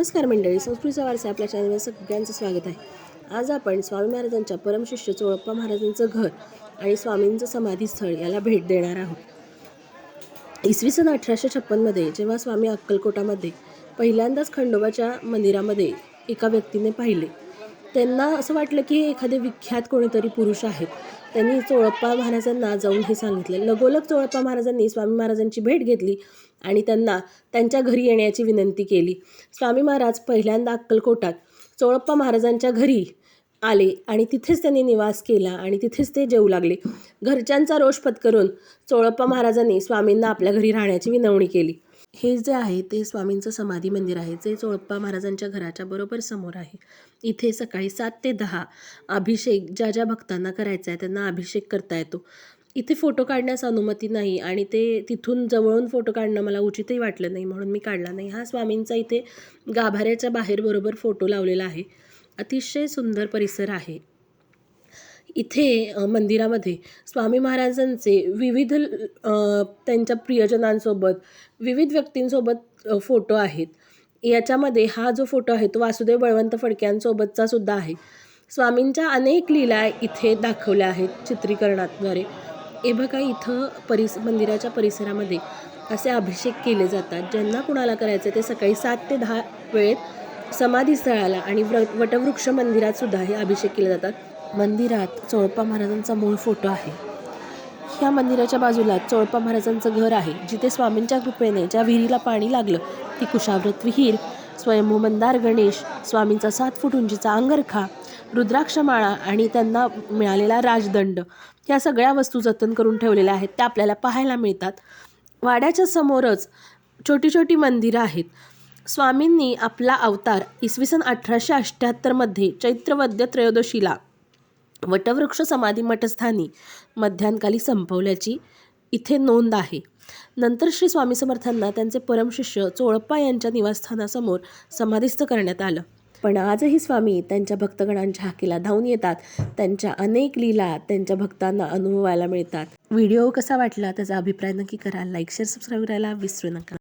नमस्कार मंडळी संस्कृतीचा वारसा आपल्या चॅनलवर सगळ्यांचं स्वागत आहे. आज आपण स्वामी महाराजांच्या परमशिष्य चोळप्पा महाराजांचं घर आणि स्वामींचं समाधीस्थळ याला भेट देणार आहोत. इसवी सन अठराशे छप्पनमध्ये जेव्हा स्वामी अक्कलकोटामध्ये पहिल्यांदाच खंडोबाच्या मंदिरामध्ये एका व्यक्तीने पाहिले त्यांना असं वाटलं की हे एखादे विख्यात कोणीतरी पुरुष आहेत त्यांनी चोळप्पा महाराजांना जाऊन हे सांगितलं. लगोलग चोळप्पा महाराजांनी स्वामी महाराजांची भेट घेतली आणि त्यांना त्यांच्या घरी येण्याची विनंती केली. स्वामी महाराज पहिल्यांदा अक्कलकोटात चोळप्पा महाराजांच्या घरी आले आणि तिथेच त्यांनी निवास केला आणि तिथेच ते जेवू लागले. घरच्यांचा रोष पत्करून चोळप्पा महाराजांनी स्वामींना आपल्या घरी राहण्याची विनवणी केली. हे जे आहे ते स्वामींचं समाधी मंदिर आहे जे चोळप्पा महाराजांच्या घराच्या बरोबर समोर आहे. इथे सकाळी सात ते दहा अभिषेक ज्या ज्या भक्तांना करायचा आहे त्यांना अभिषेक करता येतो. इथे फोटो काढण्यास अनुमती नाही आणि ते तिथून जवळून फोटो काढणं मला उचितही वाटलं नाही म्हणून मी काढला नाही. हा स्वामींचा इथे गाभाऱ्याच्या बाहेर बरोबर फोटो लावलेला आहे. अतिशय सुंदर परिसर आहे. इथे मंदिरामध्ये स्वामी महाराजांचे विविध त्यांच्या प्रियजनांसोबत विविध व्यक्तींसोबत फोटो आहेत. याच्यामध्ये हा जो फोटो आहे तो वासुदेव बळवंत फडक्यांसोबतचा सुद्धा आहे. स्वामींच्या अनेक लीला इथे दाखवल्या आहेत चित्रीकरणाद्वारे. हे बघा इथं परिस मंदिराच्या परिसरामध्ये असे अभिषेक केले जातात. ज्यांना कुणाला करायचं ते सकाळी सात ते दहा वेळेत समाधीस्थळाला आणि व्र वटवृक्ष मंदिरात सुद्धा हे अभिषेक केले जातात. मंदिरात चोळप्पा महाराजांचा मूळ फोटो आहे. ह्या मंदिराच्या बाजूला चोळप्पा महाराजांचं घर आहे. जिथे स्वामींच्या कृपेने ज्या विहिरीला पाणी लागलं ती कुशाव्रत विहीर स्वयंभू मंदार गणेश स्वामींचा सात फूट उंचीचा अंगरखा रुद्राक्षमाळा आणि त्यांना मिळालेला राजदंड ह्या सगळ्या वस्तू जतन करून ठेवलेल्या आहेत. त्या आपल्याला पाहायला मिळतात. वाड्याच्या समोरच छोटी छोटी मंदिरं आहेत. स्वामींनी आपला अवतार इसवी सन अठराशे अठ्ठ्याहत्तरमध्ये चैत्रवद्य त्रयोदशीला वटवृक्ष समाधी मठस्थानी मध्यानकाली संपवल्याची इथे नोंद आहे. नंतर श्री स्वामी समर्थांना त्यांचे परमशिष्य चोळप्पा यांच्या निवासस्थानासमोर समाधिस्थ करण्यात आलं. पण आजही स्वामी त्यांच्या भक्तगणांच्या हाकेला धावून येतात. त्यांच्या अनेक लीला त्यांच्या भक्तांना अनुभवायला मिळतात. व्हिडिओ कसा वाटला? त्याचा अभिप्राय नक्की करा. लाईक शेअर सबस्क्राईब करायला विसरू नका.